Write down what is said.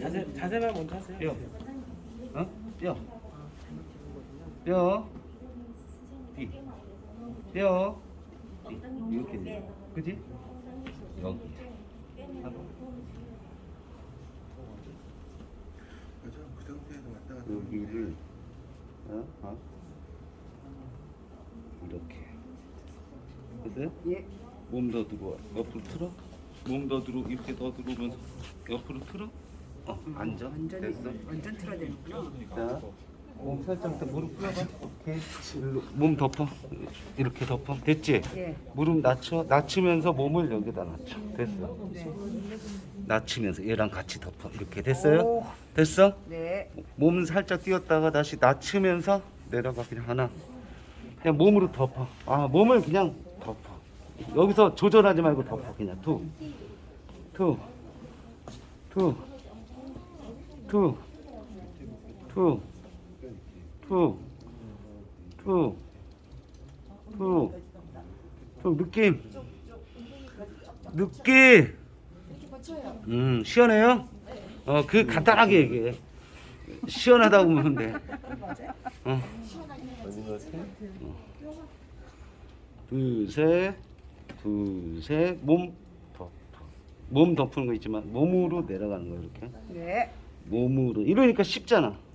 자세 자세만 먼저 하세요. 뼈. 어? 뼈. 뼈. 뒤. 뼈. 뒤. 이렇게 돼. 그지? 여기. 하고. 여기를 어? 어? 이렇게. 됐어요? 예. 몸 더 들어와. 옆으로 틀어. 몸 더 들어. 이렇게 더 들어오면서 옆으로 틀어. 어, 앉아. 완전히 됐어. 완전 틀어야 되는구나. 자, 몸 살짝 더 무릎 꿇어봐. 오케이. 일로 몸 덮어. 이렇게 덮어. 됐지? 예. 무릎 낮춰. 낮추면서 몸을 여기다 낮춰. 됐어. 네. 낮추면서 얘랑 같이 덮어. 이렇게 됐어요? 오. 됐어? 네. 몸 살짝 띄었다가 다시 낮추면서 내려가 그냥 하나. 그냥 몸으로 덮어. 아, 몸을 그냥 덮어. 여기서 조절하지 말고 덮어. 그냥 투. 투. 투. 투. 투. 투. 투. 투. 좀 느낌. 느낌. 음, 시원해요? 어, 그 간단하게 얘기해. 시원하다고 보면 돼. 어. 둘, 셋, 몸 덮어. 몸 덮는 거 있지만 몸으로 내려가는 거 이렇게. 네. 몸으로 이러니까 쉽잖아. 음.